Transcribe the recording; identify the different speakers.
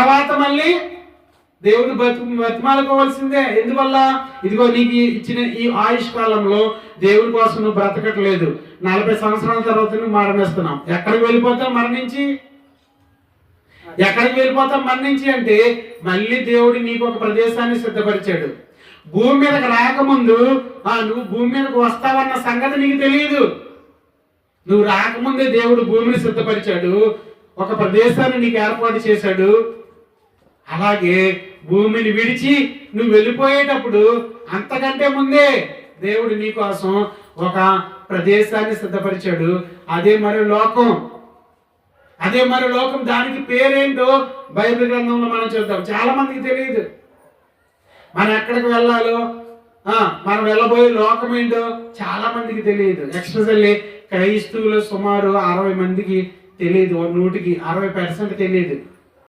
Speaker 1: తర్వాత మళ్ళీ దేవుడు బతు బతిమాలుకోవాల్సిందే. ఎందువల్ల? ఇదిగో నీకు ఇచ్చిన ఈ ఆయుష్ కాలంలో దేవుడి కోసం నువ్వు బ్రతకట్లేదు. నలభై సంవత్సరాల తర్వాత నువ్వు మరణిస్తున్నాం ఎక్కడికి వెళ్ళిపోతావు మరణించి? ఎక్కడికి వెళ్ళిపోతాం మరణించి అంటే మళ్ళీ దేవుడు నీకు ఒక ప్రదేశాన్ని సిద్ధపరిచాడు. భూమి మీదకి రాకముందు ఆ నువ్వు భూమి మీదకి వస్తావన్న సంగతి నీకు తెలియదు. నువ్వు రాకముందే దేవుడు భూమిని సిద్ధపరిచాడు. ఒక ప్రదేశాన్ని నీకు ఏర్పాటు చేశాడు. అలాగే భూమిని విడిచి నువ్వు వెళ్ళిపోయేటప్పుడు అంతకంటే ముందే దేవుడు నీ కోసం ఒక ప్రదేశాన్ని సిద్ధపరిచాడు. అదే మరి లోకం. అదే మరి లోకం. దానికి పేరేంటో బైబిల్ గ్రంథంలో మనం చూద్దాం. చాలా మందికి తెలియదు. మనం ఎక్కడికి వెళ్ళాలో మనం వెళ్ళబోయే లోకం ఏంటో చాలా మందికి తెలియదు. ఎక్స్పెషల్లీ క్రైస్తవులు సుమారు అరవై మందికి తెలియదు. నూటికి అరవై పర్సెంట్ తెలియదు.